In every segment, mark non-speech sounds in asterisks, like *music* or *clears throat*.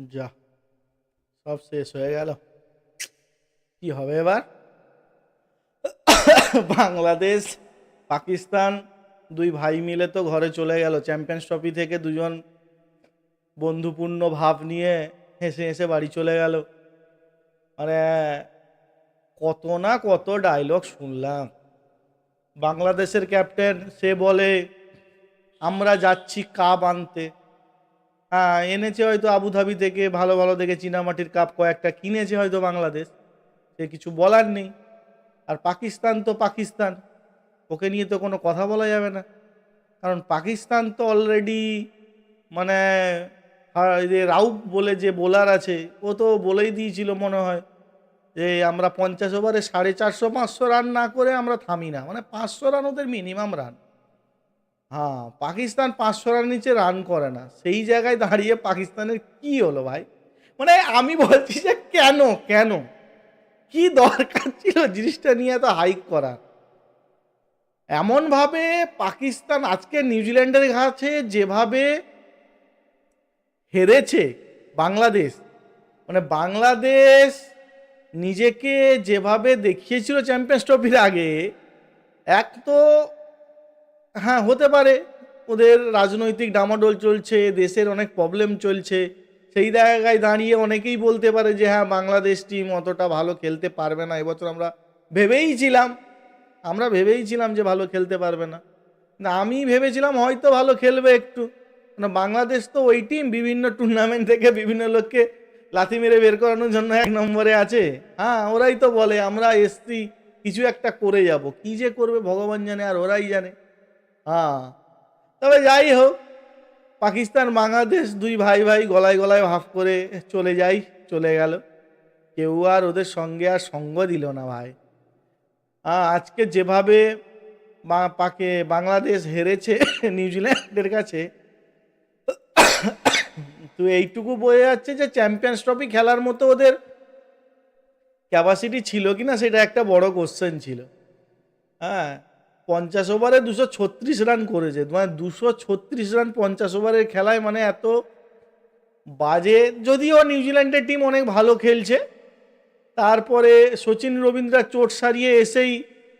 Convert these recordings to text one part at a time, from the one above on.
যা, সব শেষ হয়ে গেল। কি হবে এবার? বাংলাদেশ, পাকিস্তান, দুই ভাই মিলে তো ঘরে চলে গেল। চ্যাম্পিয়ন্স ট্রফি থেকে দুজন বন্ধুপূর্ণ ভাব নিয়ে হেসে হেসে বাড়ি চলে গেল। মানে কত না কত ডায়লগ শুনলাম। বাংলাদেশের ক্যাপ্টেন সে বলে, আমরা যাচ্ছি কাপ আনতে। এনেছে হয়তো আবুধাবি থেকে, ভালো ভালো দেখে চীনামাটির কাপ কয়েকটা কিনেছে হয়তো বাংলাদেশ। সে কিছু বলার নেই। আর পাকিস্তান তো পাকিস্তান। ওকে নিয়ে তো কোনো কথা বলা যাবে না। কারণ পাকিস্তান তো অলরেডি মানে আর এই যে রাউফ বলে যে বোলার আছে, ও তো বলেই দিয়েছিল মনে হয় যে আমরা পঞ্চাশ ওভারে সাড়ে চারশো, পাঁচশো রান না করে আমরা থামি না। মানে পাঁচশো রান ওদের মিনিমাম রান হ্যাঁ পাকিস্তান পাঁচশো রান নিচে রান করে না। সেই জায়গায় দাঁড়িয়ে পাকিস্তানের কি হলো ভাই? মানে আমি বলছি যে কেন কেন? কি দরকার ছিল জিনিসটা নিয়ে এত হাইক করার? এমনভাবে পাকিস্তান আজকে নিউজিল্যান্ডের কাছে যেভাবে হেরেছে বাংলাদেশ মানে বাংলাদেশ নিজেকে যেভাবে দেখিয়েছিল চ্যাম্পিয়ন্স ট্রফির আগে, এক তো হ্যাঁ হতে পারে। ওদের রাজনৈতিক ডামাডোল চলছে, দেশের অনেক প্রবলেম চলছে। সেই জায়গায় দাঁড়িয়ে অনেকেই বলতে পারে যে হ্যাঁ বাংলাদেশ টিম অতটা ভালো খেলতে পারবে না। এবছর আমরা ভেবেই ছিলাম, আমরা ভেবেই ছিলাম যে ভালো খেলতে পারবে না। না আমি ভেবেছিলাম হয়তো ভালো খেলবে একটু। না বাংলাদেশ তো ওই টিম বিভিন্ন টুর্নামেন্ট থেকে বিভিন্ন লোককে লাথি মেরে বের করানোর জন্য এক নম্বরে আছে। হ্যাঁ ওরাই তো বলে, আমরা এসছি, কিছু একটা করে যাব। কি যে করবে ভগবান জানে আর ওরাই জানে। হ্যাঁ। তবে যাই হোক, পাকিস্তান, বাংলাদেশ দুই ভাই ভাই গলায় গলায় ভাব করে চলে যাই, চলে গেল। কেউ আর ওদের সঙ্গে আর সঙ্গ দিল না ভাই। হ্যাঁ আজকে যেভাবে পাকে বাংলাদেশ হেরেছে নিউজিল্যান্ডের কাছে, তো এইটুকু বোঝা যাচ্ছে যে চ্যাম্পিয়ন্স ট্রফি খেলার মতো ওদের ক্যাপাসিটি ছিল কি না সেটা একটা বড় কোশ্চেন ছিল। হ্যাঁ পঞ্চাশ ওভারে দুশো ছত্রিশ রান করেছে। মানে দুশো ছত্রিশ রান পঞ্চাশ ওভারের খেলায় মানে এত বাজে। যদিও নিউজিল্যান্ডের টিম অনেক ভালো খেলছে। তারপরে সচিন রবীন্দ্রা চোট সারিয়ে এসেই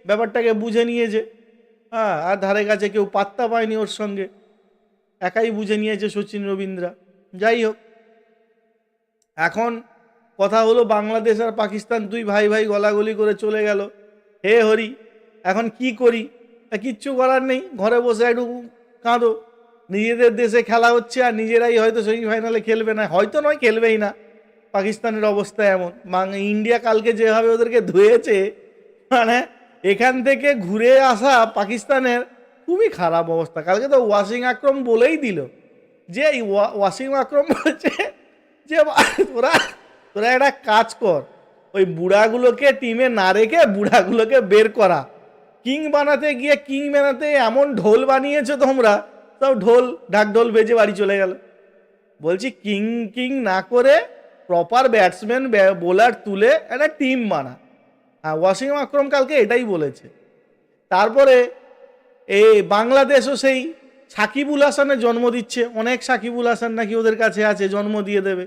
ব্যাপারটাকে বুঝে নিয়েছে। হ্যাঁ আর ধারে কাছে কেউ পাত্তা পায়নি ওর সঙ্গে। একাই বুঝে নিয়েছে সচিন রবীন্দ্রা যাই হোক, এখন কথা হলো বাংলাদেশ আর পাকিস্তান দুই ভাই ভাই গলাগলি করে চলে গেল। হে হরি, এখন কি করি? তা কিচ্ছু করার নেই, ঘরে বসে একটু কাঁদো। নিজেদের দেশে খেলা হচ্ছে আর নিজেরাই হয়তো সেমিফাইনালে খেলবে না। হয়তো নয়, খেলবেই না। পাকিস্তানের অবস্থা এমন। ইন্ডিয়া কালকে যেভাবে ওদেরকে ধুয়েছে মানে এখান থেকে ঘুরে আসা পাকিস্তানের খুবই খারাপ অবস্থা। কালকে তো ওয়াশিং আক্রম বলেই দিল যে, এই ওয়া- ওয়াসিং আক্রম বলছে যে, তোরা তোরা একটা কাজ কর। ওই বুড়াগুলোকে টিমে না রেখে বুড়াগুলোকে বের করা। কিং বানাতে গিয়ে কিং বানাতে এমন ঢোল বানিয়েছো তোমরা তাও ঢোল ঢাক ঢোল বেজে বাড়ি চলে গেল। বলছি, কিং কিং না করে প্রপার ব্যাটসম্যান বোলার তুলে একটা টিম বানা। হ্যাঁ ওয়াসিম আকরম কালকে এটাই বলেছে। তারপরে এ বাংলাদেশও সেই সাকিবুল হাসানের জন্ম দিচ্ছে। অনেক সাকিবুল হাসান নাকি ওদের কাছে আছে, জন্ম দিয়ে দেবে।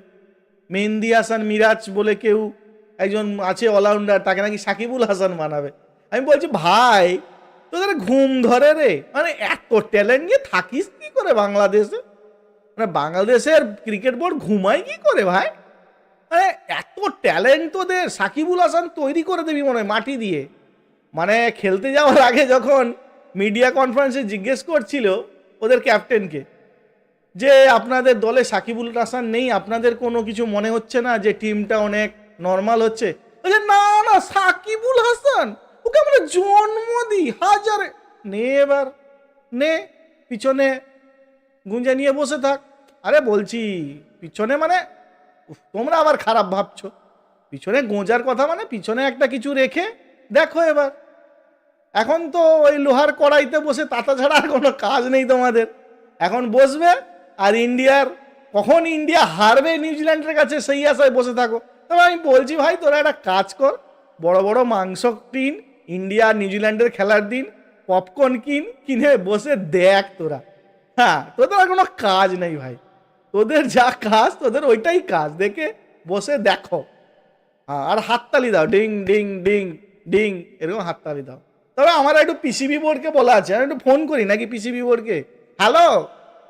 মেহেন্দি হাসান, মিরাজ বলে কেউ একজন আছে অলরাউন্ডার তাকে নাকি সাকিবুল হাসান বানাবে। আমি বলছি, ভাই, তোদের ঘুম ধরে রে। মানে এত ট্যালেন্ট নিয়ে থাকিস কি করে বাংলাদেশে? মানে বাংলাদেশের ক্রিকেট বোর্ড ঘুমায় কি করে, ভাই? মানে এত ট্যালেন্ট তোদের, সাকিবুল হাসান তৈরি করে দিবি মনে হয় মাটি দিয়ে। মানে খেলতে যাওয়ার আগে যখন মিডিয়া কনফারেন্সে জিজ্ঞেস করছিল ওদের ক্যাপ্টেনকে যে আপনাদের দলে সাকিবুল হাসান নেই, আপনাদের কোনো কিছু মনে হচ্ছে না যে টিমটা অনেক নর্মাল হচ্ছে? না না, সাকিবুল হাসান আমরা জন্ম দিই হাজারে। নে এবার, নে, পিছনে গুঞ্জা নিয়ে বসে থাক। আরে বলছি, পিছনে মানে তোমরা আবার খারাপ ভাবছ। পিছনে গোঁজার কথা মানে পিছনে একটা কিছু রেখে দেখো এবার। এখন তো ওই লোহার কড়াইতে বসে তাতা ছাড়া আর কোনো কাজ নেই তোমাদের। এখন বসবে আর ইন্ডিয়ার, কখন ইন্ডিয়া হারবে নিউজিল্যান্ডের কাছে সেই আশায় বসে থাকো। তবে আমি বলছি ভাই, তোরা একটা কাজ কর, বড় বড় মাংস কিন ইন্ডিয়া নিউজিল্যান্ডের খেলার দিন পপকর্ন কিন, কিনে বসে দেখ তোরা। হ্যাঁ তোদের আর কোনো কাজ নেই ভাই। তোদের যা কাজ, তোদের ওইটাই কাজ, দেখে বসে দেখো। হ্যাঁ আর হাততালি দাও, ডিং ডিং ডিং ডিং, এরকম হাততালি দাও। তবে আমার একটু পিসিবি বোর্ডকে বলা আছে, আমি একটু ফোন করি নাকি পিসিবি বোর্ডকে? হ্যালো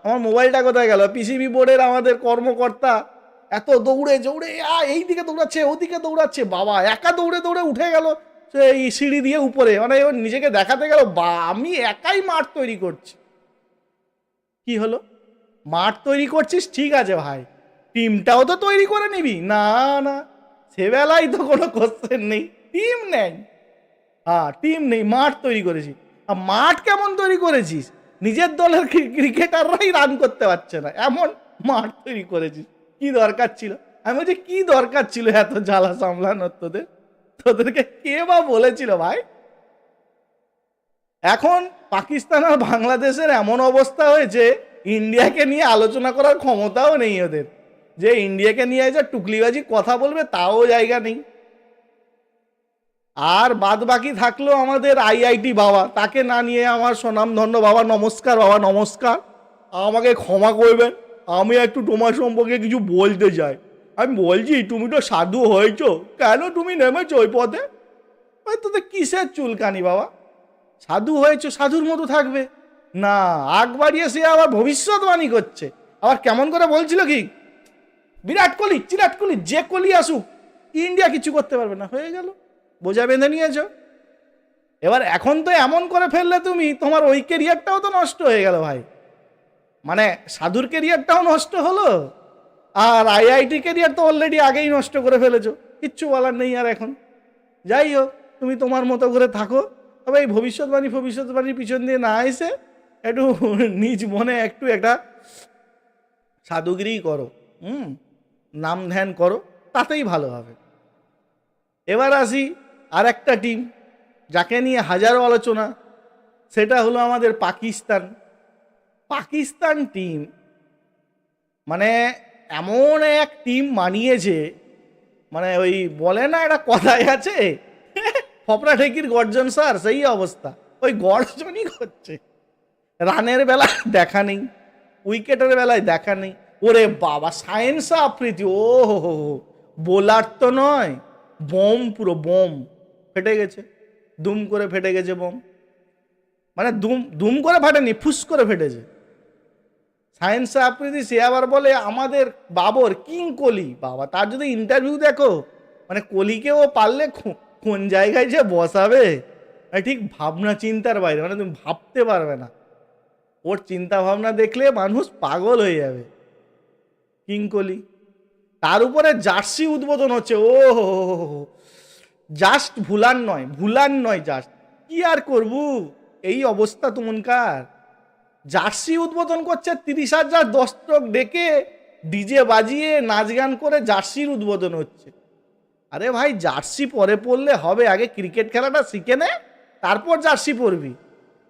আমার মোবাইলটা কোথায় গেল? পিসিবি বোর্ডের আমাদের কর্মকর্তা এত দৌড়ে দৌড়ে এই দিকে দৌড়াচ্ছে, ওদিকে দৌড়াচ্ছে, বাবা, একা দৌড়ে দৌড়ে উঠে গেল। এই সিঁড়ি দিয়ে উপরে মানে ও নিজেকে দেখাতে গেল, বা আমি একাই মাঠ তৈরি করছি। কি হলো? মাঠ তৈরি করছিস? ঠিক আছে ভাই। টিমটাও তো তৈরি করে নিবি। না না, সেবেলায় তো কোনো কোশ্চেন নেই। টিম নেই। হ্যাঁ টিম নেই, মাঠ তৈরি করেছিস আর মাঠ কেমন তৈরি করেছিস? নিজের দলের ক্রি- ক্রিকেটাররাই রান করতে পারছে না। এমন মাঠ তৈরি করেছিস। কি দরকার ছিল? আমি বলছি, কি দরকার ছিল এত জ্বালা সামলানোর তোদের? তোদেরকে কে বা বলেছিল ভাই? এখন পাকিস্তান আর বাংলাদেশের এমন অবস্থা হয়েছে, ইন্ডিয়াকে নিয়ে আলোচনা করার ক্ষমতাও নেই ওদের। যে ইন্ডিয়াকে নিয়ে যে টুকলিবাজি কথা বলবে, তাও জায়গা নেই। আর বাদ বাকি থাকল আমাদের আইআইটি বাবা। তাকে না নিয়ে আমার সুনামধন্য বাবা, নমস্কার বাবা, নমস্কার। আমাকে ক্ষমা করবেন। আমি একটু তোমার সম্পর্কে কিছু বলতে চাই। আমি বলছি, তুমি তো সাধু হয়েছ, কেন তুমি নেমেছো ওই পথে? ওই কিসের চুলকানি বাবা? সাধু হয়েছো, সাধুর মতো থাকবে। না, আগ বাড়িয়ে সে আবার ভবিষ্যৎবাণী করছে। আবার কেমন করে বলছিল কি? বিরাট কোহলি, চিরাট কোহলি, যে কোহলি আসুক, ইন্ডিয়া কিছু করতে পারবে না। হয়ে গেল, বোঝা বেঁধে নিয়েছো। এবার এখন তো এমন করে ফেললে তুমি, তোমার ওই কেরিয়ারটাও তো নষ্ট হয়ে গেল ভাই। মানে সাধুর কেরিয়ারটাও নষ্ট হলো। আর আইআইটি কেরিয়ার তো অলরেডি আগেই নষ্ট করে ফেলেছো। কিচ্ছু বলার নেই আর এখন। যাই হোক, তুমি তোমার মতো করে থাকো। তবে এই ভবিষ্যৎবাণী, ভবিষ্যৎবাণীর পিছন দিয়ে না এসে একটু *laughs* নিজ মনে একটু একটা সাধুগিরি করো। হুম? নাম ধ্যান করো। তাতেই ভালো হবে। এবার আসি আর একটা টিম যাকে নিয়ে হাজারো আলোচনা। সেটা হলো আমাদের পাকিস্তান। পাকিস্তান টিম মানে এমন এক টিম মানিয়েছে মানে ওই বলে না একটা কথাই আছে? ফপরা ঠেকির গর্জন স্যার, সেই অবস্থা। ওই গর্জনই করছে রানের বেলা দেখা নেই, উইকেটের বেলায় দেখা নেই। ওরে বাবা সায়েন্স আফ্রিদি ও হো হো। বোলার তো নয়, বোম পুরো, বোম। ফেটে গেছে, দুম করে ফেটে গেছে বোম। মানে দুম দুম করে ফাটেনি, ফুস করে ফেটেছে। সায়েন্স আফ্রিদি সে আবার বলে আমাদের বাবর, কিং কোহলি বাবা, তার যদি ইন্টারভিউ দেখো মানে কোহলিকেও পারলে কোন জায়গায় যে বসাবে? মানে ঠিক ভাবনা চিন্তার বাইরে মানে তুমি ভাবতে পারবে না। ওর চিন্তা ভাবনা দেখলে মানুষ পাগল হয়ে যাবে। কিং কোহলি তার উপরে জার্সি উদ্বোধন হচ্ছে, ও জাস্ট ভুলান নয় ভুলান নয় জাস্ট। কি আর করবু? এই অবস্থা তুমনকার জার্সি উদ্বোধন করছে তিরিশ হাজার দর্শক ডেকে ডিজে বাজিয়ে নাচ গান করে জার্সির উদ্বোধন হচ্ছে। আরে ভাই, জার্সি পরে পড়লে হবে। আগে ক্রিকেট খেলাটা শিখে নে, তারপর জার্সি পরবি।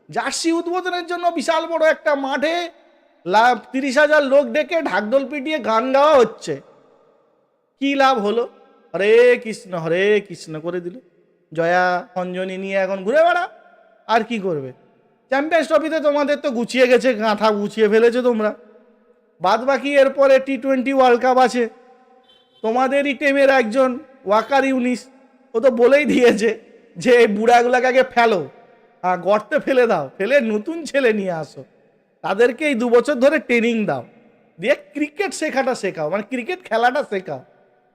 জার্সি উদ্বোধনের জন্য বিশাল বড় একটা মাঠে লাভ তিরিশ হাজার লোক ডেকে ঢাকঢোল পিটিয়ে গান গাওয়া হচ্ছে। কি লাভ হলো? হরে কৃষ্ণ হরে কৃষ্ণ করে দিল। জয়া, অঞ্জনী নিয়ে এখন ঘুরে বেড়া। আর কি করবে? চ্যাম্পিয়ন্স ট্রফিতে তোমাদের তো গুছিয়ে গেছে, গাঁথা গুছিয়ে ফেলেছো তোমরা। বাদ বাকি এরপরে টি টোয়েন্টি ওয়ার্ল্ড কাপ আছে। তোমাদেরই টিমের একজন ওয়াকার ইউনিস, ও তো বলেই দিয়েছে যে এই বুড়াগুলাকে আগে ফেলো। হ্যাঁ গর্তে ফেলে দাও, ফেলে নতুন ছেলে নিয়ে আসো। তাদেরকে এই দু বছর ধরে ট্রেনিং দাও। দিয়ে ক্রিকেট শেখাটা শেখাও মানে ক্রিকেট খেলাটা শেখাও।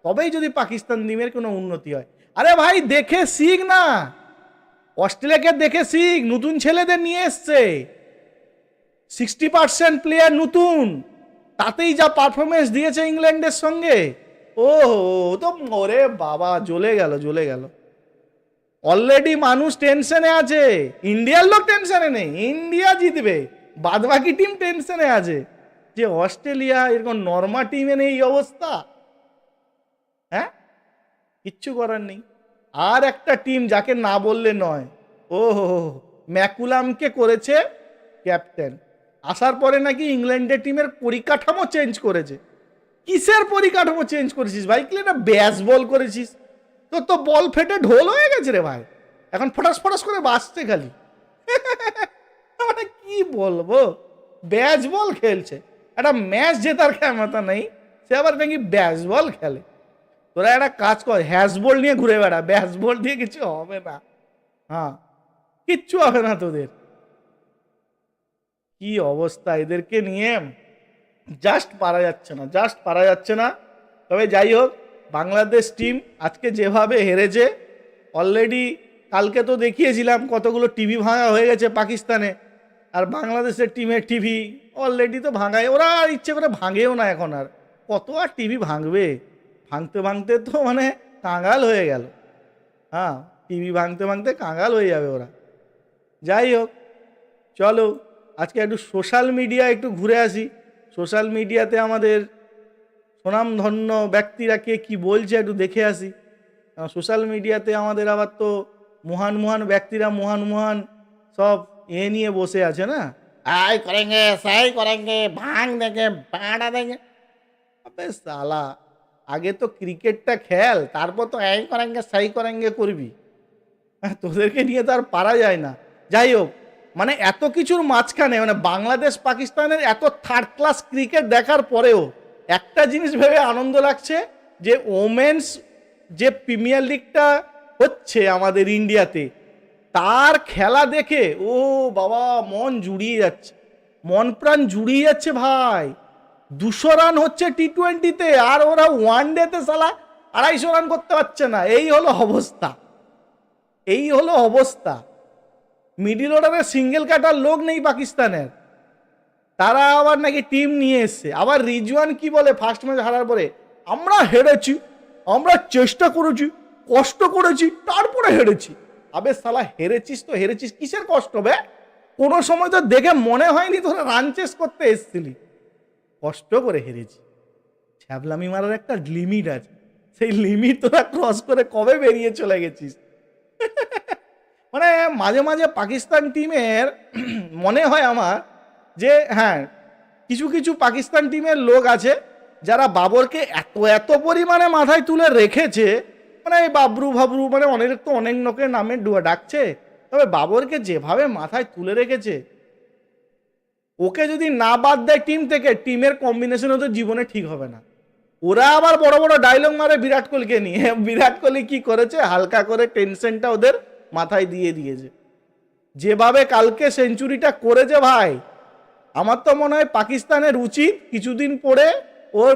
তবেই যদি পাকিস্তান টিমের কোনো উন্নতি হয়। আরে ভাই, দেখে শিখ না। অস্ট্রেলিয়াকে দেখে শিখ নতুন ছেলেদের নিয়ে এসছে। সিক্সটি পার্সেন্ট প্লেয়ার নতুন। তাতেই যা পারফরমেন্স দিয়েছে ইংল্যান্ডের সঙ্গে। ও তো ওরে বাবা, জ্বলে গেল জ্বলে গেল। অলরেডি মানুষ টেনশনে আছে। ইন্ডিয়ার লোক টেনশনে নেই, ইন্ডিয়া জিতবে। বাদবাকি টিম টেনশনে আছে। যে অস্ট্রেলিয়া এরকম নর্মা টিমে নেই এই অবস্থা। হ্যাঁ? কিচ্ছু করার নেই। আর একটা টিম যাকে না বললে নয়। ও হো ম্যাকুলামকে করেছে ক্যাপ্টেন আসার পরে নাকি ইংল্যান্ডের টিমের পরিকাঠামো চেঞ্জ করেছে। কিসের পরিকাঠামো চেঞ্জ করেছিস ভাই? কি না ব্যাস বল করেছিস। তোর তো বল ফেটে ঢোল হয়ে গেছে রে ভাই। এখন ফটাস ফটাস করে বাঁচছে খালি। *laughs* মানে কি বলব? ব্যাচ বল খেলছে। একটা ম্যাচ জেতার ক্ষমতা নেই। সে আবার নাকি ব্যাসবল খেলে। তোরা একটা কাজ কর হ্যাসবল নিয়ে ঘুরে বেড়া ব্যাসবল দিয়ে কিছু হবে না। হ্যাঁ কিচ্ছু হবে না তোদের। কি অবস্থা এদেরকে নিয়ে? জাস্ট পারা যাচ্ছে না, জাস্ট পারা যাচ্ছে না। তবে যাই হোক, বাংলাদেশ টিম আজকে যেভাবে হেরেছে অলরেডি কালকে তো দেখিয়েছিলাম কতগুলো টিভি ভাঙা হয়ে গেছে পাকিস্তানে, আর বাংলাদেশের টিমের টিভি অলরেডি তো ভাঙায়, ওরা ইচ্ছে করে ভাঙেও না এখন আর। কত আর টিভি ভাঙবে? ভাঙতে ভাঙতে তো মানে কাঙ্গাল হয়ে গেল। হ্যাঁ টিভি ভাঙতে ভাঙতে কাঙ্গাল হয়ে যাবে ওরা। যাই হোক, চলো, আজকে একটু সোশ্যাল মিডিয়া একটু ঘুরে আসি। সোশ্যাল মিডিয়াতে আমাদের সুনামধন্য ব্যক্তিরা কে কী বলছে একটু দেখে আসি। সোশ্যাল মিডিয়াতে আমাদের আবার তো মহান মহান ব্যক্তিরা মহান মহান সব এ নিয়ে বসে আছে না? আই করেঙ্গে, সাই করেঙ্গে, ভাঙ দেখে, বাড়া দেখে। আবে সালা আগে তো ক্রিকেটটা খেল তারপর তো এই করেঙ্গে সাই করেঙ্গে করবি। হ্যাঁ, তোদেরকে নিয়ে তো আর পারা যায় না। যাই হোক মানে এত কিছুর মাঝখানে মানে বাংলাদেশ পাকিস্তানের এত থার্ড ক্লাস ক্রিকেট দেখার পরেও একটা জিনিস ভেবে আনন্দ লাগছে যে ওমেন্স যে প্রিমিয়ার লিগটা হচ্ছে আমাদের ইন্ডিয়াতে তার খেলা দেখে ও বাবা মন জুড়িয়ে যাচ্ছে। মন প্রাণ জুড়িয়ে যাচ্ছে ভাই। দুশো রান হচ্ছে টি টোয়েন্টিতে আর ওরা ওয়ান ডেতে সালা আড়াইশো রান করতে পারছে না। এই হলো অবস্থা। এই হলো অবস্থা। মিডিল অর্ডারে সিঙ্গেল কাটার লোক নেই পাকিস্তানের। তারা আবার নাকি টিম নিয়ে এসছে। আবার রিজওয়ান কি বলে ফার্স্ট ম্যাচ হারার পরে? আমরা হেরেছি, আমরা চেষ্টা করেছি, কষ্ট করেছি, তারপরে হেরেছি। আবে সালা, হেরেছিস তো, হেরেছিস, কিসের কষ্ট বে? কোনো সময় তো দেখে মনে হয়নি তোরা রান চেস করতে এসছিলি। কষ্ট করে হেরেছি। ছ্যাবলামি মারার একটা লিমিট আছে। সেই লিমিট তোরা ক্রস করে কবে বেরিয়ে চলে গেছিস? মানে মাঝে মাঝে পাকিস্তান টিমের মনে হয় আমার যে হ্যাঁ কিছু কিছু পাকিস্তান টিমের লোক আছে যারা বাবরকে এত এত পরিমাণে মাথায় তুলে রেখেছে মানে এই বাবরু ভাবরু মানে অনেক তো অনেক লোকের নামে ডাকছে। তবে বাবরকে যেভাবে মাথায় তুলে রেখেছে ওকে যদি না বাদ দেয় টিম থেকে টিমের কম্বিনেশন ওদের জীবনে ঠিক হবে না। ওরা আবার বড় বড় ডায়লগ মারে বিরাট কোহলিকে নিয়ে। *laughs* বিরাট কোহলি কি করেছে? হালকা করে টেনশনটা ওদের মাথায় দিয়ে দিয়েছে। যেভাবে কালকে সেঞ্চুরিটা করেছে ভাই, আমার তো মনে হয় পাকিস্তানের উচিত কিছুদিন পরে ওর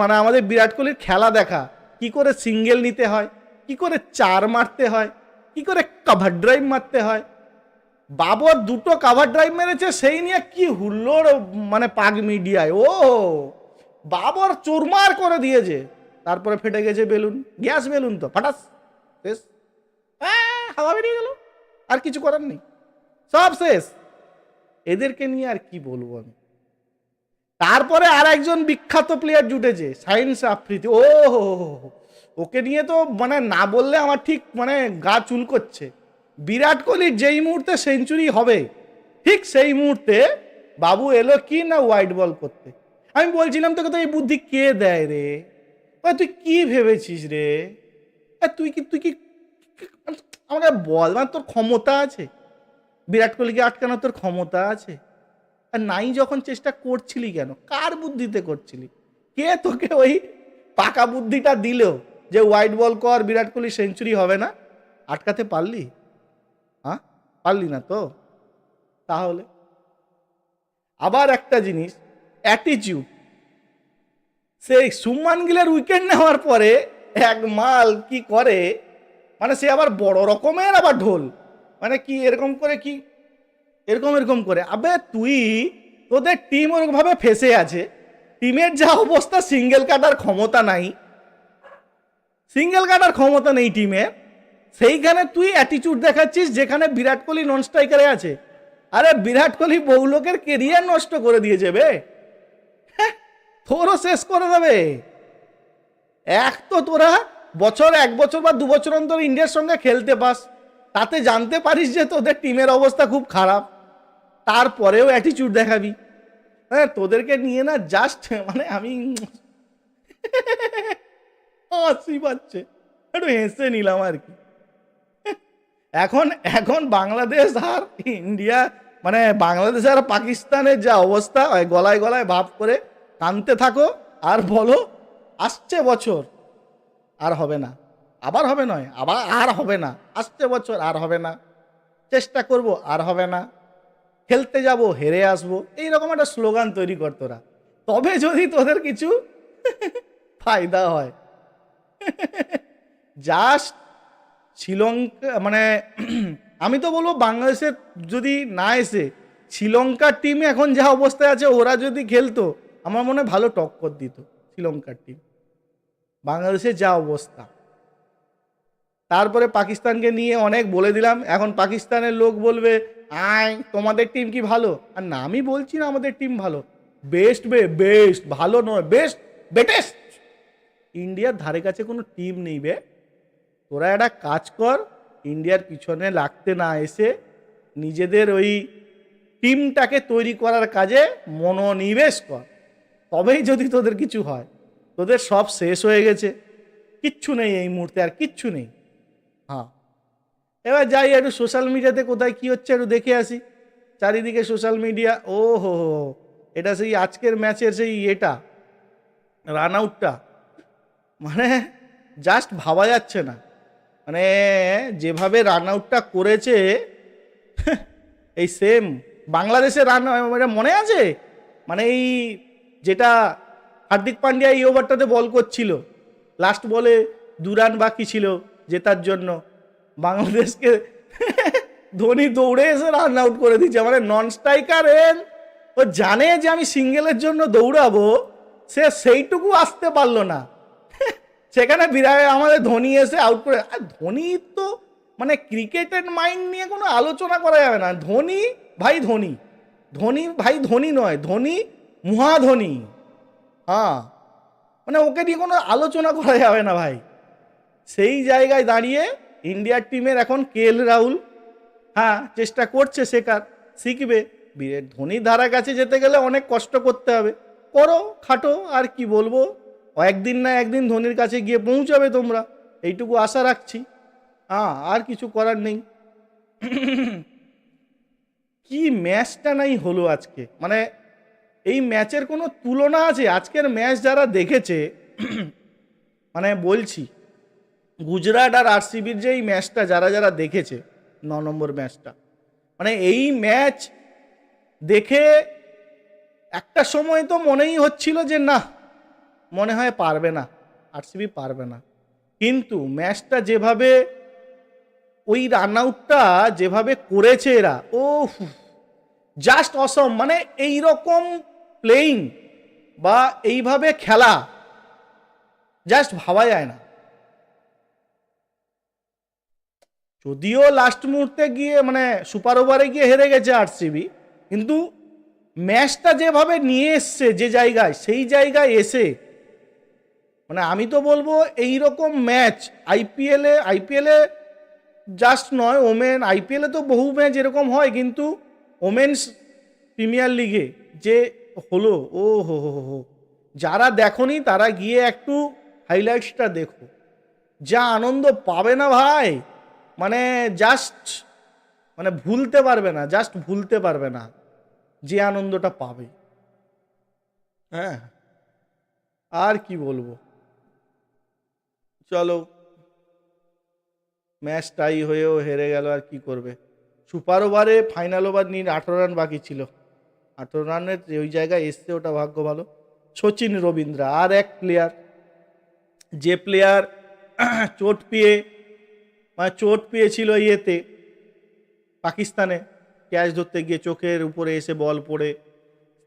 মানে আমাদের বিরাট কোহলির খেলা দেখা। কি করে সিঙ্গেল নিতে হয়, কি করে চার মারতে হয়, কি করে কাভার ড্রাইভ মারতে হয় বাবর দুটো কাভার ড্রাইভ মেরেছে সেই নিয়ে কি হুল্লোড় মানে পাক মিডিয়ায়। ও বাবর চুরমার করে দিয়েছে। তারপরে ফেটে গেছে বেলুন গ্যাস বেলুন তো ফাটাস শেষ। আহ, হাওয়া বেরিয়ে গেল আর কিছু করার নেই। সব শেষ। এদেরকে নিয়ে আর কি বলব আমি? তারপরে আর একজন বিখ্যাত প্লেয়ার জুটেছে সায়েন্স আফ্রিতি ও। ওকে নিয়ে তো মানে না বললে আমার ঠিক মানে গা চুল করছে বিরাট কোহলির যেই মুহূর্তে সেঞ্চুরি হবে, ঠিক সেই মুহূর্তে বাবু এলো কি না হোয়াইট বল করতে? আমি বলছিলাম তোকে তো এই বুদ্ধি কে দেয় রে? তুই কি ভেবেছিস রে? তুই কি তুই কি আমাকে বল মানে তোর ক্ষমতা আছে? বিরাট কোহলিকে আটকানোর তোর ক্ষমতা আছে? আর নাই যখন, চেষ্টা করছিলি কেন? কার বুদ্ধিতে করছিলি? কে তোকে ওই পাকা বুদ্ধিটা দিল যে হোয়াইট বল কর, বিরাট কোহলি সেঞ্চুরি হবে না? আটকাতে পারলি? পারলি না তো? তাহলে? আবার একটা জিনিস অ্যাটিচিউড সেই সুমান গিলের উইকেট নেওয়ার পরে এক মাল কি করে? মানে সে আবার বড় রকমের আবার ঢোল। মানে কি এরকম করে কি? এরকম এরকম করে। আবে তুই তোদের টিম ওরকমভাবে ফেসে আছে। টিমের যা অবস্থা সিঙ্গেল কাটার ক্ষমতা নাই। সিঙ্গেল কাটার ক্ষমতা নেই টিমের সেইখানে তুই অ্যাটিচিউড দেখাচ্ছিস যেখানে বিরাট কোহলি নন স্ট্রাইকারে আছে। আরে বিরাট কোহলি বহু লোকের কেরিয়ার নষ্ট করে দিয়েছে বে। হ্যাঁ, তোরও শেষ করে দেবে। এক তো তোরা বছর এক বছর বা দু বছর অন্তর ইন্ডিয়ার সঙ্গে খেলতে পাস। তাতে জানতে পারিস যে তোদের টিমের অবস্থা খুব খারাপ। তারপরেও অ্যাটিচিউড দেখাবি। হ্যাঁ তোদেরকে নিয়ে না জাস্ট মানে আমি *laughs* হাসি পাচ্ছে। একটু হেসে নিলাম আর কি। এখন এখন বাংলাদেশ আর ইন্ডিয়া মানে বাংলাদেশ আর পাকিস্তানের যা অবস্থা গলায় গলায় ভাব করে কানতে থাকো আর বলো, আসছে বছর, আর হবে না। আবার হবে নয়, আবার, আর হবে না। আসছে বছর, আর হবে না। চেষ্টা করব, আর হবে না। খেলতে যাব, হেরে আসব। এইরকম একটা স্লোগান তৈরি কর তোরা। তবে যদি তোদের কিছু *laughs* ফায়দা হয়। *laughs* জাস্ট শ্রীলঙ্কা মানে আমি তো বলব বাংলাদেশের যদি না এসে শ্রীলঙ্কার টিম এখন যা অবস্থায় আছে, ওরা যদি খেলতো, আমার মনে হয় ভালো টক্কর দিত শ্রীলঙ্কার টিম বাংলাদেশের যা অবস্থা। তারপরে পাকিস্তানকে নিয়ে অনেক বলে দিলাম, এখন পাকিস্তানের লোক বলবে, আয়, তোমাদের টিম কি ভালো? আর না, আমি বলছি না আমাদের টিম ভালো। বেস্ট বে বেস্ট ভালো নয় বেস্ট বেটেস্ট ইন্ডিয়ার ধারে কাছে কোনো টিম নেই, বে। তোরা একটা কাজ কর, ইন্ডিয়ার পিছনে লাগতে না এসে নিজেদের ওই টিমটাকে তৈরি করার কাজে মনোনিবেশ কর। তবেই যদি তোদের কিছু হয়। তোদের সব শেষ হয়ে গেছে। কিচ্ছু নেই এই মুহূর্তে, আর কিচ্ছু নেই। হ্যাঁ। এবার যাই, একটু সোশ্যাল মিডিয়াতে কোথায় কি হচ্ছে একটু দেখে আসি। চারিদিকে সোশ্যাল মিডিয়া ও হো হো। এটা সেই আজকের ম্যাচের সেই এটা রান আউটটা মানে জাস্ট ভাবা যাচ্ছে না। মানে যেভাবে রান আউটটা করেছে, এই সেম বাংলাদেশে রান মানে মনে আছে? মানে এই যেটা হার্দিক পান্ডিয়া এই ওভারটাতে বল করছিল লাস্ট বলে দু রান বাকি ছিল জেতার জন্য। বাংলাদেশকে ধোনি দৌড়ে এসে রান আউট করে দিচ্ছে মানে নন স্ট্রাইকার এন ও জানে যে আমি সিঙ্গেলের জন্য দৌড়াবো, সে সেইটুকু আসতে পারল না। সেখানে বিরাট আমাদের ধোনি এসে আউট করে, আর ধোনি তো মানে ক্রিকেটের মাইন্ড নিয়ে কোনো আলোচনা করা যাবে না। ধোনি ভাই ধোনি ধোনি ভাই ধোনি নয়, ধোনি মহাধোনি। হ্যাঁ মানে ওকে নিয়ে কোনো আলোচনা করা যাবে না ভাই। সেই জায়গায় দাঁড়িয়ে ইন্ডিয়ার টিমের এখন কে এল রাহুল? হ্যাঁ চেষ্টা করছে শেখার, শিখবে। বিরাট ধোনির ধারা কাছে যেতে গেলে অনেক কষ্ট করতে হবে। করো, খাটো, আর কি বলব? একদিন না একদিন ধোনির কাছে গিয়ে পৌঁছাবে তোমরা। এইটুকু আশা রাখছি। হ্যাঁ আর কিছু করার নেই। কি ম্যাচটা নাই হলো আজকে? মানে এই ম্যাচের কোনো তুলনা আছে? আজকের ম্যাচ যারা দেখেছে মানে বলছি, গুজরাট আর আরসিবির যে এই ম্যাচটা যারা যারা দেখেছে, ন নম্বর ম্যাচটা মানে এই ম্যাচ দেখে একটা সময় তো মনেই হচ্ছিল যে না মনে হয় পারবে না, আরসিবি পারবে না। কিন্তু ম্যাচটা যেভাবে, ওই রান আউটটা যেভাবে করেছে এরা ও জাস্ট অসম মানে এই রকম প্লেইং বা এইভাবে খেলা জাস্ট ভাবা যায় না। যদিও লাস্ট মুহূর্তে গিয়ে মানে সুপার ওভারে গিয়ে হেরে গেছে আরসিবি, কিন্তু ম্যাচটা যেভাবে নিয়ে এসছে, যে জায়গায়, সেই জায়গায় এসে মানে আমি তো বলব এই রকম ম্যাচ আইপিএলে আইপিএলে জাস্ট নয় ওমেন আইপিএলে তো বহু ম্যাচ এরকম হয়, কিন্তু ওমেন্স প্রিমিয়ার লিগে যে হলো, ও হো হো হো হো, যারা দেখনি তারা গিয়ে একটু হাইলাইটসটা দেখো। যা আনন্দ পাবে না ভাই মানে জাস্ট মানে ভুলতে পারবে না জাস্ট ভুলতে পারবে না, যে আনন্দটা পাবে। হ্যাঁ আর কি বলব? চলো। ম্যাচ টাই হয়েও হেরে গেল, আর কি করবে? সুপার ওভারে ফাইনাল ওভার নিয়ে আঠেরো রান বাকি ছিল। আঠেরো রানের ওই জায়গায় এসছে ওটা ভাগ্য ভালো। সচিন রবীন্দ্র আর এক প্লেয়ার যে প্লেয়ার চোট পেয়ে মানে চোট পেয়েছিল ইয়েতে, পাকিস্তানে, ক্যাচ ধরতে গিয়ে চোখের উপরে এসে বল পড়ে।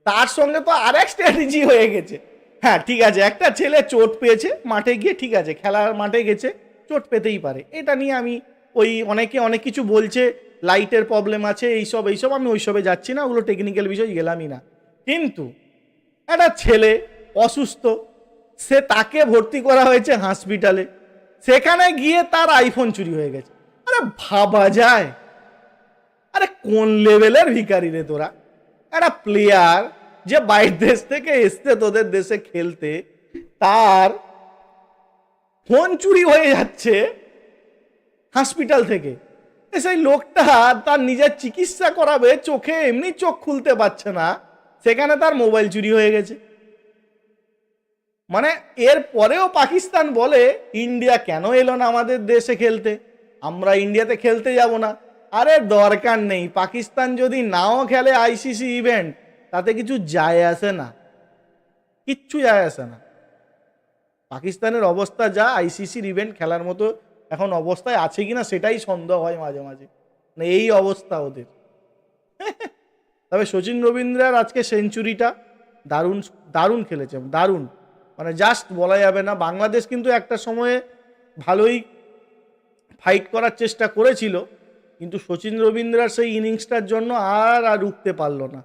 তার সঙ্গে তো আর এক স্ট্র্যাটেজি হয়ে গেছে। হ্যাঁ ঠিক আছে, একটা ছেলে চোট পেয়েছে, মাঠে গিয়ে ঠিক আছে, খেলার মাঠে গেছে, চোট পেতেই পারে। এটা নিয়ে আমি ওই অনেকে অনেক কিছু বলছে, লাইটের প্রবলেম আছে, এইসব এইসব, আমি ওইসবে যাচ্ছি না, ওগুলো টেকনিক্যাল বিষয় গেলামই না। কিন্তু একটা ছেলে অসুস্থ, সে তাকে ভর্তি করা হয়েছে হসপিটালে সেখানে গিয়ে তার আইফোন চুরি হয়ে গেছে। আরে ভাবা যায়। আরে কোন লেভেলের ভিকারি রে তোরা? একটা প্লেয়ার যে বাইরের দেশ থেকে এসছে তোদের দেশে খেলতে, তার ফোন চুরি হয়ে যাচ্ছে হসপিটাল থেকে। সেই লোকটা তার নিজের চিকিৎসা করাবে, চোখে এমনি চোখ খুলতে পারছে না, সেখানে তার মোবাইল চুরি হয়ে গেছে। মানে এর পরেও পাকিস্তান বলে, ইন্ডিয়া কেন এলো না আমাদের দেশে খেলতে? আমরা ইন্ডিয়াতে খেলতে যাব না। আরে দরকার নেই, পাকিস্তান যদি নাও খেলে আইসিসি ইভেন্ট তাতে কিছু যায় আসে না। কিচ্ছু যায় আসে না। পাকিস্তানের অবস্থা যা আইসিসির ইভেন্ট খেলার মতো এখন অবস্থায় আছে কিনা সেটাই সন্দেহ হয় মাঝে মাঝে। মানে এই অবস্থা ওদের। *laughs* তবে শচীন রবীন্দ্রার আজকে সেঞ্চুরিটা দারুণ দারুণ খেলেছে, দারুণ। মানে জাস্ট বলা যাবে না। বাংলাদেশ কিন্তু একটা সময়ে ভালোই ফাইট করার চেষ্টা করেছিল, কিন্তু সচিন রবীন্দ্রার সেই ইনিংসটার জন্য আর আর রুখতে পারল না।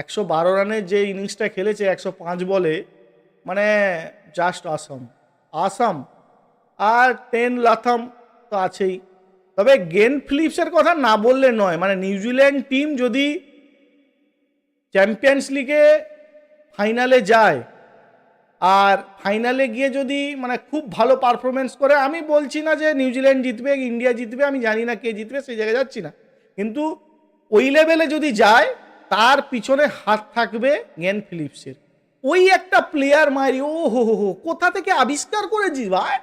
একশো বারো রানের যে ইনিংসটা খেলেছে, একশো পাঁচ বলে মানে জাস্ট আসাম আসাম আর টেন লাথাম তো আছেই। তবে গেন ফিলিপসের কথা না বললে নয় মানে নিউজিল্যান্ড টিম যদি চ্যাম্পিয়ন্স লিগে ফাইনালে যায়, আর ফাইনালে গিয়ে যদি মানে খুব ভালো পারফরমেন্স করে, আমি বলছি না যে নিউজিল্যান্ড জিতবে, ইন্ডিয়া জিতবে, আমি জানি না কে জিতবে, সেই জায়গায় যাচ্ছি না। কিন্তু ওই লেভেলে যদি যায় তার পিছনে হাত থাকবে গেন ফিলিপসের। ওই একটা প্লেয়ার মারি ও হো হো হো, কোথা থেকে আবিষ্কার করেছিস ভাই?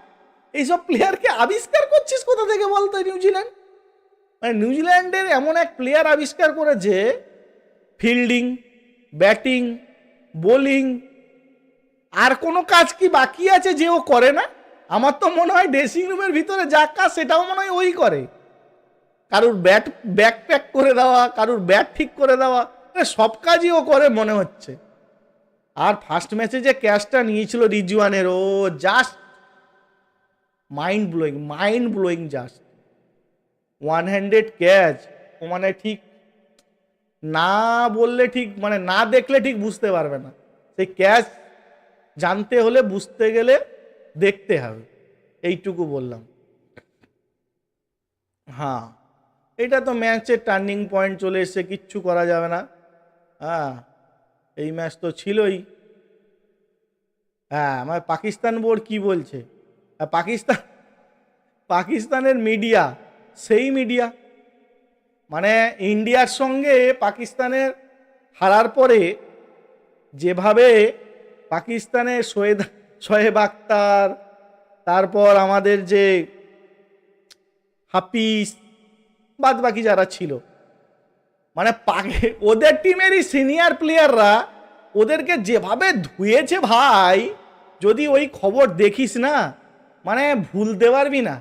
এইসব প্লেয়ারকে আবিষ্কার করছিস কোথা থেকে বলতো নিউজিল্যান্ড মানে নিউজিল্যান্ডের এমন এক প্লেয়ার আবিষ্কার করেছে ফিল্ডিং ব্যাটিং বোলিং আর কোনো কাজ কি বাকি আছে যে ও করে না? আমার তো মনে হয় ড্রেসিং রুমের ভিতরে যা কাজ, সেটাও মনে হয় ওই করে। কারুর ব্যাট ব্যাক প্যাক করে দেওয়া, কারুর ব্যাট ঠিক করে দেওয়া সব কাজই ও করে মনে হচ্ছে। আর ফার্স্ট ম্যাচে যে ক্যাচটা নিয়েছিল রিজওয়ানের, ও just mind blowing mind blowing just one handed catch মানে ঠিক না বললে ঠিক মানে না দেখলে ঠিক বুঝতে পারবে না। সেই ক্যাচ জানতে হলে বুঝতে গেলে দেখতে হবে। এইটুকু বললাম। হ্যাঁ। এটা তো ম্যাচের টার্নিং পয়েন্ট চলে এসছে, কিচ্ছু করা যাবে না। হ্যাঁ এই ম্যাচ তো ছিলই। হ্যাঁ আমার পাকিস্তান বোর্ড কি বলছে? পাকিস্তান, পাকিস্তানের মিডিয়া, সেই মিডিয়া। মানে ইন্ডিয়ার সঙ্গে পাকিস্তানের হারার পরে যেভাবে পাকিস্তানের শোয়েদ শোয়েব আক্তার, তারপর আমাদের যে হাফিজ বাদ বাকি যারা ছিল। মানে পাকে ওদের টিমেরই সিনিয়র প্লেয়াররা ওদেরকে যেভাবে ধুয়েছে ভাই, যদি ওই খবর দেখিস না মানে ভুলতে পারবি না।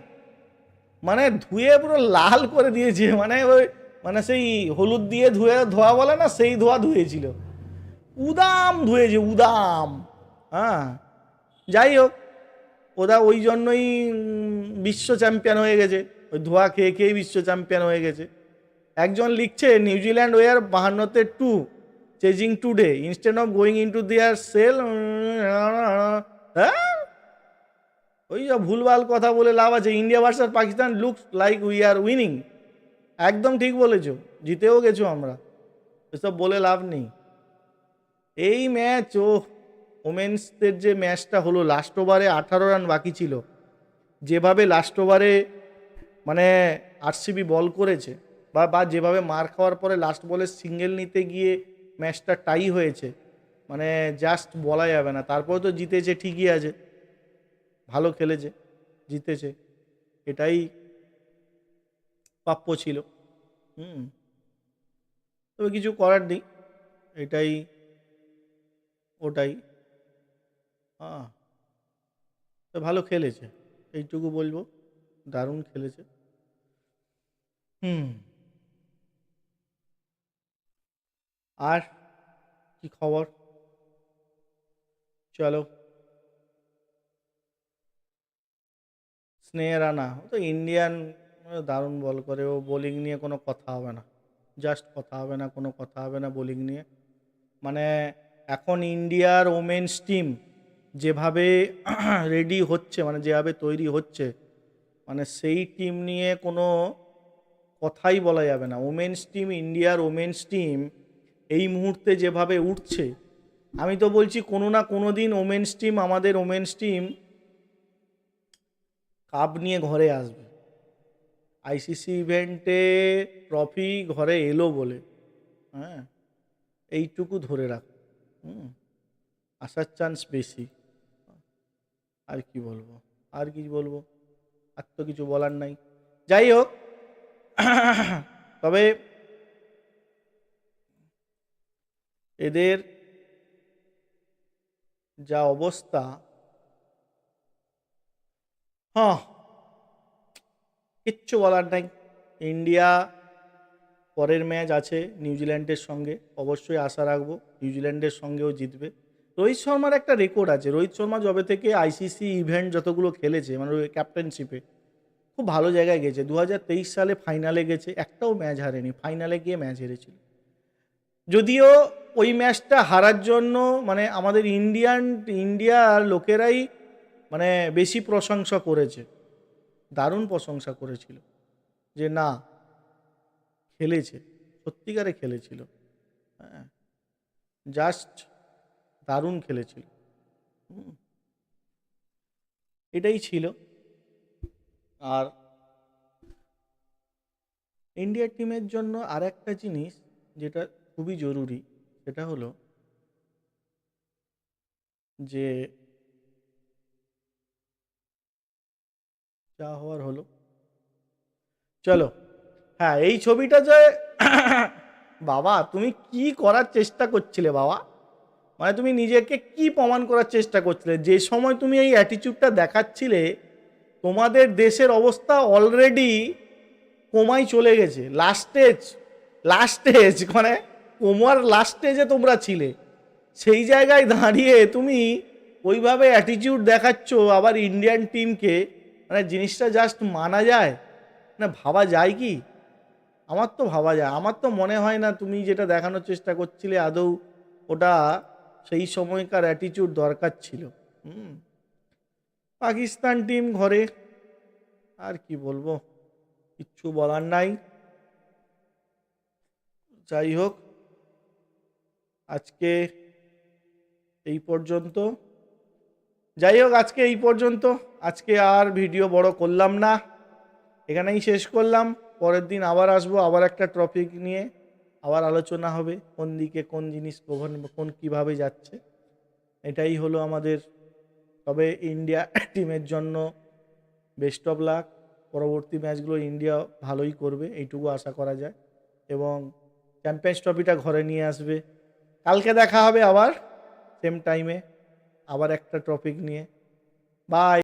মানে ধুয়ে পুরো লাল করে দিয়েছে মানে ওই মানে সেই হলুদ দিয়ে ধুয়ে, ধোয়া বলে না, সেই ধোয়া ধুয়েছিল। উদাম ধুয়েছে, উদাম। হ্যাঁ যাই হোক, ওরা ওই জন্যই বিশ্ব চ্যাম্পিয়ন হয়ে গেছে। ওই ধোয়া খেয়ে খেয়ে বিশ্ব চ্যাম্পিয়ন হয়ে গেছে। একজন লিখছে, New Zealand were বাহান্নতে two, chasing today, instead of going into their shell হ্যাঁ? ওই যা ভুলভাল কথা বলে লাভ আছে। India versus Pakistan looks like we are winning. একদম ঠিক বলেছ, জিতেও গেছো আমরা। এসব বলে লাভ নেই। এই ম্যাচ, ও ওমেন্সদের যে ম্যাচটা হলো, লাস্ট ওভারে আঠারো রান বাকি ছিল। যেভাবে লাস্ট ওভারে মানে আরসিবি বল করেছে বা বা যেভাবে মার খাওয়ার পরে লাস্ট বলে সিঙ্গেল নিতে গিয়ে ম্যাচটা টাই হয়েছে মানে জাস্ট বলা যাবে না। তারপরে তো জিতেছে, ঠিকই আছে। ভালো খেলেছে, জিতেছে। এটাই প্রাপ্য ছিল। হুম। তবে কিছু করার নেই। এটাই, ওটাই। হ্যাঁ তো ভালো খেলেছে। এইটুকু বলব। দারুণ খেলেছে। হুম। আর কি খবর? চলো। স্নেহ রানা ও তো ইন্ডিয়ান দারুণ বল করে। ও বোলিং নিয়ে কোনো কথা হবে না। জাস্ট কথা হবে না, কোনো কথা হবে না বোলিং নিয়ে। মানে এখন ইন্ডিয়ার ওমেন্স টিম যেভাবে *clears throat* রেডি হচ্ছে মানে যেভাবে তৈরি হচ্ছে মানে সেই টিম নিয়ে কোনো কথাই বলা যাবে না। ওমেন্স টিম ইন্ডিয়ার ওমেন্স টিম এই মুহূর্তে যেভাবে উঠছে, আমি তো বলছি কোনো না কোনো দিন ওমেন্স টিম আমাদের ওমেন্স টিম কাপ নিয়ে ঘরে আসবে। আইসিসি ইভেন্টে ট্রফি ঘরে এলো বলে হ্যাঁ এইটুকু ধরে রাখ, হুম, আসার চান্স বেশি। আর কি বলব, আর কি বলব, আর তো কিছু বলার নাই। যাই হোক *coughs* তবে এদের যা অবস্থা হ্যাঁ কিচ্ছু বলার নাই। ইন্ডিয়া পরের ম্যাচ আছে নিউজিল্যান্ডের সঙ্গে, অবশ্যই আশা রাখব নিউজিল্যান্ডের সঙ্গেও জিতবে। রোহিত শর্মার একটা রেকর্ড আছে, রোহিত শর্মা যবে থেকে আইসিসি ইভেন্ট যতগুলো খেলেছে মানে ক্যাপ্টেনশিপে খুব ভালো জায়গায় গেছে। দু হাজার তেইশ সালে ফাইনালে গেছে, একটাও ম্যাচ হারেনি ফাইনালে গিয়ে ম্যাচ হেরেছিল। যদিও ওই ম্যাচটা হারার জন্য মানে আমাদের ইন্ডিয়ান ইন্ডিয়ার লোকেরাই মানে বেশি প্রশংসা করেছে, দারুণ প্রশংসা করেছিল যে না, খেলেছে, সত্যিকারে খেলেছিল। হ্যাঁ জাস্ট দারুণ খেলেছিল। এটাই ছিল। আর ইন্ডিয়া টিমের জন্য আর একটা জিনিস যেটা খুবই জরুরি, সেটা হলো যে যা হওয়ার হলো। চলো হ্যাঁ এই ছবিটা যে *coughs* বাবা, তুমি কি করার চেষ্টা করছিলে বাবা? মানে তুমি নিজেকে কি প্রমাণ করার চেষ্টা করছিলে? যে সময় তুমি এই অ্যাটিটিউডটা দেখাচ্ছিলে তোমাদের দেশের অবস্থা অলরেডি কোমায় চলে গেছে। লাস্ট স্টেজ মানে কোমার লাস্ট স্টেজে তোমরা ছিলে। সেই জায়গায় দাঁড়িয়ে তুমি ওইভাবে অ্যাটিটিউড দেখাচ্ছ আবার ইন্ডিয়ান টিমকে মানে জিনিসটা জাস্ট মানা যায়। না, ভাবা যায় কি? আমার তো ভাবা যায়। আমার তো মনে হয় না তুমি যেটা দেখানোর চেষ্টা করছিলে আদৌ ওটা সেই সময়কার অ্যাটিটিউড দরকার ছিল। হুম। পাকিস্তান টিম ঘরে। আর কি বলব? কিচ্ছু বলার নাই। যাই হোক, আজকে এই পর্যন্ত। যাই হোক, আজকে এই পর্যন্ত। আজকে আর ভিডিও বড় করলাম না। এখানেই শেষ করলাম। পরের দিন আবার আসব, আবার একটা টপিক নিয়ে। আবার আলোচনা হবে, কোন দিকে কোন জিনিস কোন কীভাবে যাচ্ছে। এটাই হলো আমাদের তবে ইন্ডিয়া টিমের জন্য বেস্ট অফ লাক পরবর্তী ম্যাচগুলো ইন্ডিয়া ভালোই করবে, এইটুকু আশা করা যায়। এবং চ্যাম্পিয়ন্স ট্রফিটা ঘরে নিয়ে আসবে। কালকে দেখা হবে আবার সেম টাইমে আবার একটা ট্রফিক নিয়ে। বাই